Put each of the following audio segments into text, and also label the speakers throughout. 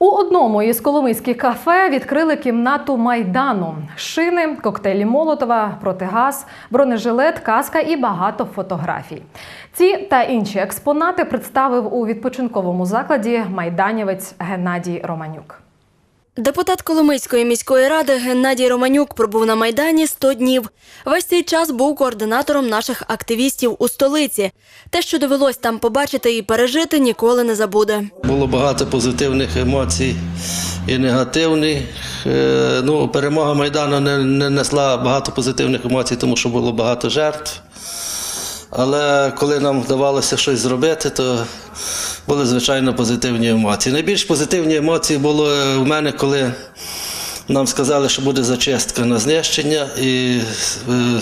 Speaker 1: У одному із коломийських кафе відкрили кімнату майдану: шини, коктейлі Молотова, протигаз, бронежилет, каска і багато фотографій. Ці та інші експонати представив у відпочинковому закладі майданівець Геннадій Романюк.
Speaker 2: Депутат Коломийської міської ради Геннадій Романюк пробув на Майдані 100 днів. Весь цей час був координатором наших активістів у столиці. Те, що довелось там побачити і пережити, ніколи не забуде.
Speaker 3: Було багато позитивних емоцій і негативних. Е, Ну, перемога Майдану не, не несла багато позитивних емоцій, тому що було багато жертв. Але коли нам вдавалося щось зробити, то були звичайно позитивні емоції. Найбільш позитивні емоції було в мене, коли нам сказали, що буде зачистка на знищення, і е,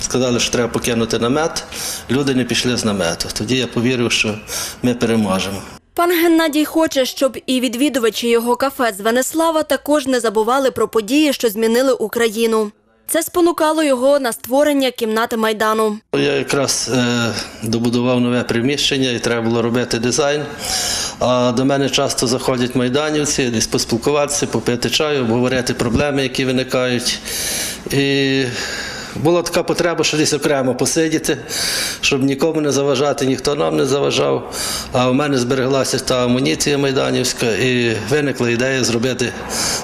Speaker 3: сказали, що треба покинути намет. Люди не пішли з намету. Тоді я повірив, що ми переможемо.
Speaker 2: Пан Геннадій хоче, щоб і відвідувачі його кафе з Венеслава також не забували про події, що змінили Україну. Це спонукало його на створення кімнати майдану.
Speaker 3: Я якраз е, добудував нове приміщення і треба було робити дизайн. А до мене часто заходять майданівці, десь поспілкуватися, попити чаю, обговорити проблеми, які виникають. І була така потреба, що десь окремо посидіти, щоб нікому не заважати, ніхто нам не заважав. А в мене збереглася та амуніція майданівська, і виникла ідея зробити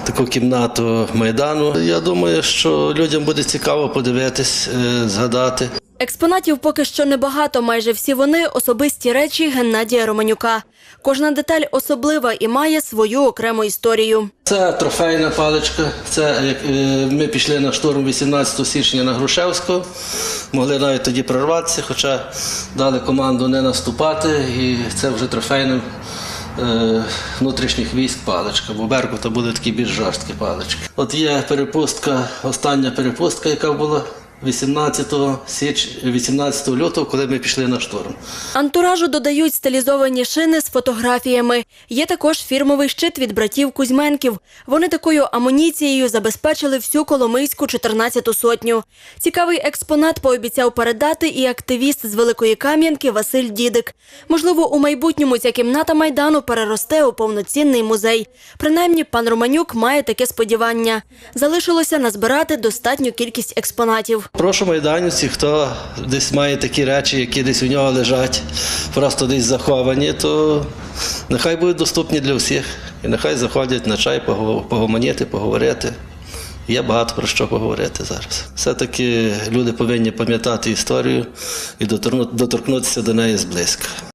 Speaker 3: таку кімнату майдану. Я думаю, що людям буде цікаво подивитись, е, згадати.
Speaker 2: Експонатів поки що небагато, майже всі вони особисті речі Геннадія Романюка. Кожна деталь особлива і має свою окрему історію.
Speaker 3: Це трофейна паличка. Це як е, ми пішли на штурм 18 січня на Грушевського. Могли навіть тоді прорватися, хоча дали команду не наступати, і це вже трофейна е, внутрішніх військ паличка, бо Беркута були такі більш жорсткі палички. От є перепустка, остання перепустка, яка була 18 січ, 18 лютого, коли ми пішли на штурм.
Speaker 2: Антуражу додають стилізовані шини з фотографіями. Є також фірмовий щит від братів Кузьменків. Вони такою амуніцією забезпечили всю Коломийську 14-ту сотню. Цікавий експонат пообіцяв передати і активіст з Великої Кам'янки Василь Дідик. Можливо, у майбутньому ця кімната майдану переросте у повноцінний музей. Принаймні, пан Романюк має таке сподівання. Залишилося назбирати достатню кількість експонатів.
Speaker 3: Прошу майданівці, хто десь має такі речі, які десь у нього лежать, просто десь заховані, то нехай будуть доступні для всіх. І нехай заходять на чай погомоніти, поговорити. Є багато про що поговорити зараз. Все-таки люди повинні пам'ятати історію і доторкнутися до неї зблизька.